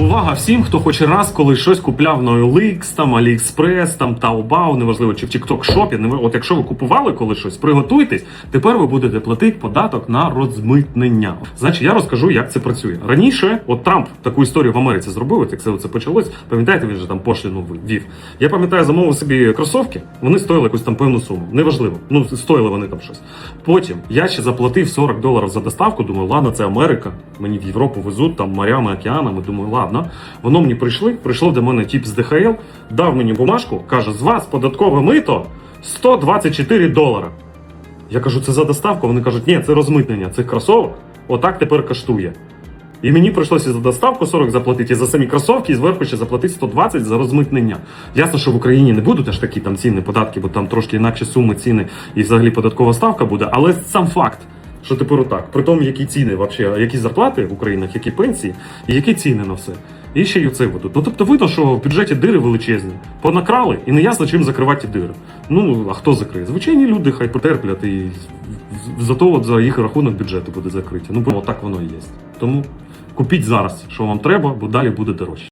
Увага всім, хто хоч раз коли щось купляв на OLX, там AliExpress, там Taobao, неважливо, чи в TikTok Shop, от якщо ви купували коли щось, приготуйтесь, тепер ви будете платити податок на розмитнення. Значить, я розкажу, як це працює. Раніше, от Трамп таку історію в Америці зробив, от як це, це почалось. Пам'ятаєте, він же там пошліну ввів. Я пам'ятаю, замовив собі кросовки, вони стоїли якусь там певну суму. Неважливо. Ну, стоїли вони там щось. Потім я ще заплатив 40 доларів за доставку. Думаю, ладно, це Америка. Мені в Європу везуть там морями, океанами. Думаю, ладно. Воно мені. Прийшло до мене тіп з ДХЛ, дав мені бумажку, каже: з вас податкове мито 124 долара. Я кажу, це за доставку. Вони кажуть, ні, це розмитнення цих кросовок. Отак тепер коштує. І мені прийшлося за доставку 40 заплатити, і за самі кросовки, і зверху ще заплатити 120 за розмитнення. Ясно, що в Україні не будуть аж такі там ціни, податки, бо там трошки інакші суми ціни і взагалі податкова ставка буде, але сам факт. Що тепер отак, при тому, які ціни, вообще, які зарплати в Українах, які пенсії, і які ціни на все. І ще й оце ведуть. Ну тобто видно, що в бюджеті дири величезні. Понакрали і не ясно, чим закривати дири. Ну, а хто закриє? Звичайні люди хай потерплять і зато от за їх рахунок бюджету буде закриті. Ну, бо так воно і є. Тому купіть зараз, що вам треба, бо далі буде дорожче.